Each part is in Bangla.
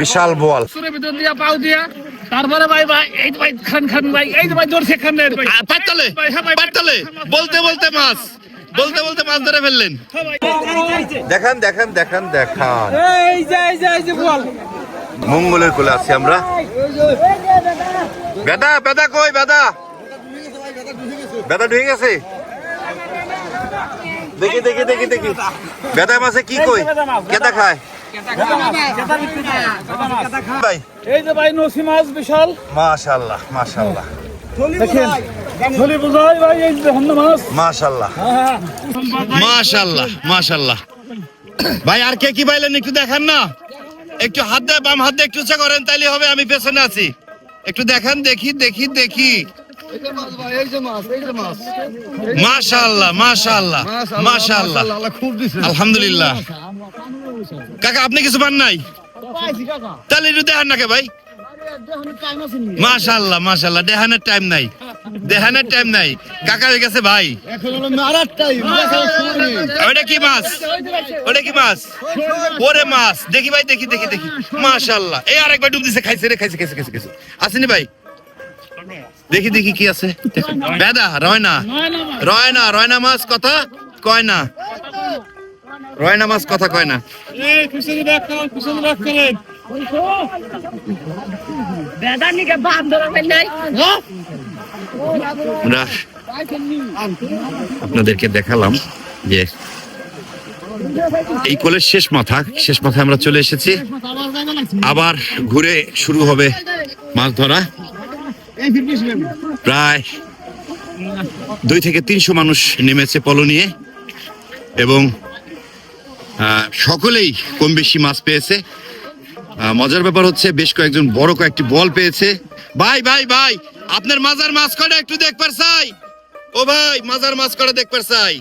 বিশাল ভিতর দিয়া পাও দিয়া তারপরে ভাই ভাই এই তো ভাই খান খান ভাই এই তো ভাই খান হ্যাঁ বলতে বলতে মাছ বলতে বলতে মাছ ধরে ফেললেন। দেখান দেখান দেখান দেখান। এই যে এই যে এই যে বল মঙ্গলের কোলে আছি আমরা। বেদা বেদা কই বেদা? বেদা ঢুকে গেছে। দেখি দেখি দেখি দেখি। বেদা মাছে। কি কই? কেদা খায়? ভাই। এই যে ভাই নসি মাছ বিশাল। মাশাল্লাহ মাশাল্লাহ। দেখেন ধলি বুঝাই ভাই এই যে হন্না মাছ। মাশাল্লাহ। মাশাল্লাহ মাশাল্লাহ। ভাই আর কে কি পাইলেন একটু দেখান না? একটু হাত দিয়ে বাম হাত দিয়ে একটু উঁচা করেন তাইলে হবে আমি পেছনে আছি। একটু দেখান দেখি দেখি দেখি। মাশাল্লাহ মাশাল্লাহ মাশাল্লাহ আলহামদুলিল্লাহ। কাকা আপনি কিছু পান নাই? তাহলে একটু দেখান নাকি ভাই। মাশাল্লাহ মাশাল্লাহ দেহানের টাইম নাই। দেহানের টাইম নাই। কাকা হয়ে গেছে ভাই। ওটা কি মাছ? ওটা কি মাছ? ওরে মাছ। দেখি ভাই দেখি দেখি দেখি। মাশাল্লাহ এই আরেকবার ডুব দিছে খাইছে রে খাইছে খাইছে খাইছে খাইছে। আসেনি ভাই? দেখি দেখি কি আছে। বেদা রয়না। রয়না রয়না মাছ কথা কয় না? রয়না মাছ কথা কয় না। আমরা আপনাদেরকে দেখালাম যে এই কোলের শেষ মাথা শেষ মাথায় আমরা চলে এসেছি। আবার ঘুরে শুরু হবে মাছ ধরা। প্রায় দুই থেকে তিনশো মানুষ নেমেছে পলো নিয়ে এবং সকলেই কম বেশি মাছ পেয়েছে। মজার ব্যাপার হচ্ছে বেশ কয়েকজন বড় কয়েকটি বল পেয়েছে। ভাই ভাই ভাই, আপনার মাজার মাছ কটা একটু দেখবার চাই। ও ভাই, মাজার মাছ কটা দেখবার চাই।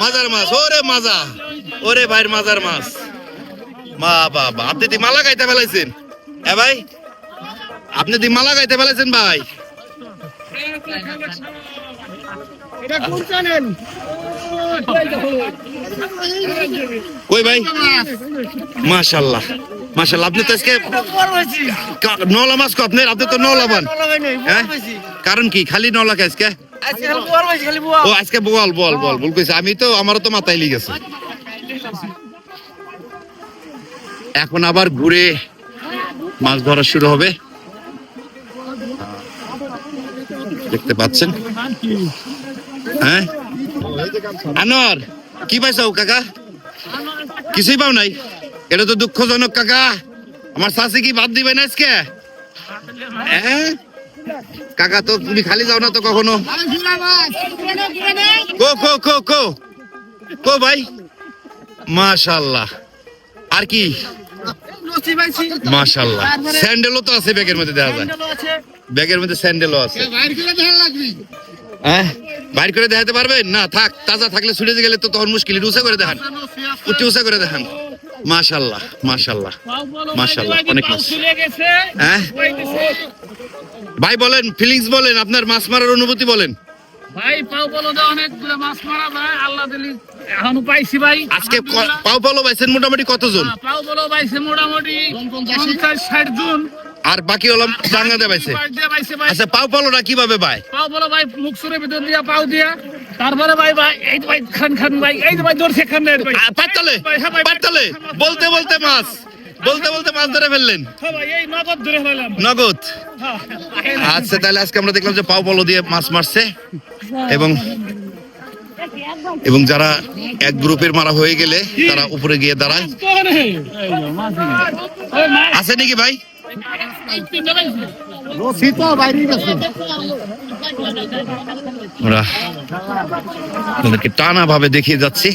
মাজার মাছ, ওরে মাজা, ওরে ভাইয়ের মাজার মাছ। মা বাবা, আপনি মালা গাইতে ফেলাইছেন। হ্যাঁ ভাই আপনি দি মালা গাইতে ফেলাইছেন ভাই। কই ভাই? মাশাল্লাহ মাশাল্লাহ আপনি তো আজকে নলা মাছ কো আপনার আপনি তো নলা বান। হ্যাঁ? কারণ কি? খালি নলা কে আজকে? ও আজকে বল বল বল বল কইছে। আমি তো আমারও তো মাথায় লেগে গেছে। এখন আবার ঘুরে মাছ ধরা শুরু হবে। দেখতে পাচ্ছেন? হ্যাঁ? আনোয়ার কি পাইছো কাকা? কিছুই পাও নাই। এটা তো দুঃখজনক কাকা। আমার শাশি কি বাদ দিবে না আজকে? হ্যাঁ? কাকা তো তুমি খালি যাও না তো কখনো। কো কো কো কো। কো ভাই। মাশাল্লাহ। আর কি? মাশাল্লাহ। স্যান্ডেলও তো আছে ব্যাগের মধ্যে দেখা যায়। ব্যাগের মধ্যে স্যান্ডেলও আছে। হ্যাঁ? বাইর করে দেখাতে পারবেন না থাক তাজা থাকলে ছুটে গেলে তো তখন মুশকিল উঁচা করে দেখান। একটু উঁচা করে দেখান। মাশাল্লাহ মাশাল্লাহ মাশাআল্লাহ, অনেক মাছ। হ্যাঁ? ভাই বলেন ফিলিংস বলেন আপনার মাছ মারার অনুভূতি বলেন। ভাই পাও তো অনেক মাছ মারা ভাই আল্লাহ দিলি এখনও পাইছি ভাই। আজকে পাও পালো পাইছেন মোটামুটি কতজন? হ্যাঁ, পাও বলো পাইছে মোটামুটি পঞ্চাশ ষাট জন। আর বাকি হলো পাইছে। পাইছে আচ্ছা পাও পালোটা কীভাবে ভাই পাও বলো ভাই মুখ সুরে ভিতর দিয়া পাও দিয়া। তারপরে ভাই ভাই এই তো ভাই খান খান ভাই এই তো ভাই ধরছে খান ভাই পাটতলে ভাই, হ্যাঁ ভাই, পাটতলে বলতে বলতে মাছ বলতে বলতে মাছ ধরে ফেললেন। হ্যাঁ ভাই এই নগদ ধরে ফেলাম নগদ? হ্যাঁ। আচ্ছা তাহলে আজকে আমরা দেখলাম যে পাও পালো দিয়ে মাছ মারছে। এবং এবং যারা এক গ্রুপের মারা হয়ে গেলে তারা উপরে গিয়ে দাঁড়ায়। আছে নাকি ভাই? টানা ভাবে দেখিয়ে যাচ্ছি।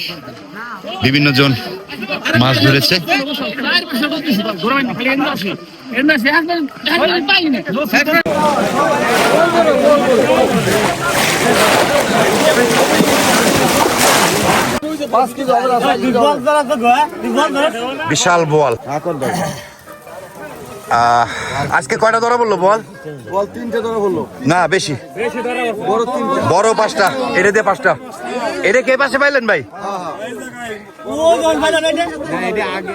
বিভিন্ন জন মাছ ধরেছে। বিশাল আহ, আজকে কয়টা ধরা বলল বল? বল তিনটে ধরে বলল না বেশি। বড় তিনটে। বড় পাঁচটা এটা দিয়ে পাঁচটা। এটা কে পাশে পাইলেন ভাই? এটা আগে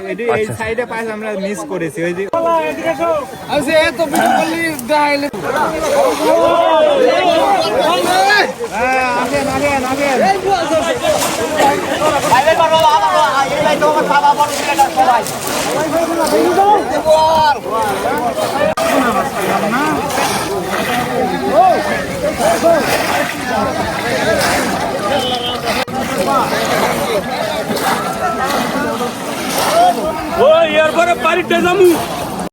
ওই এরপরে বাড়িতে যামু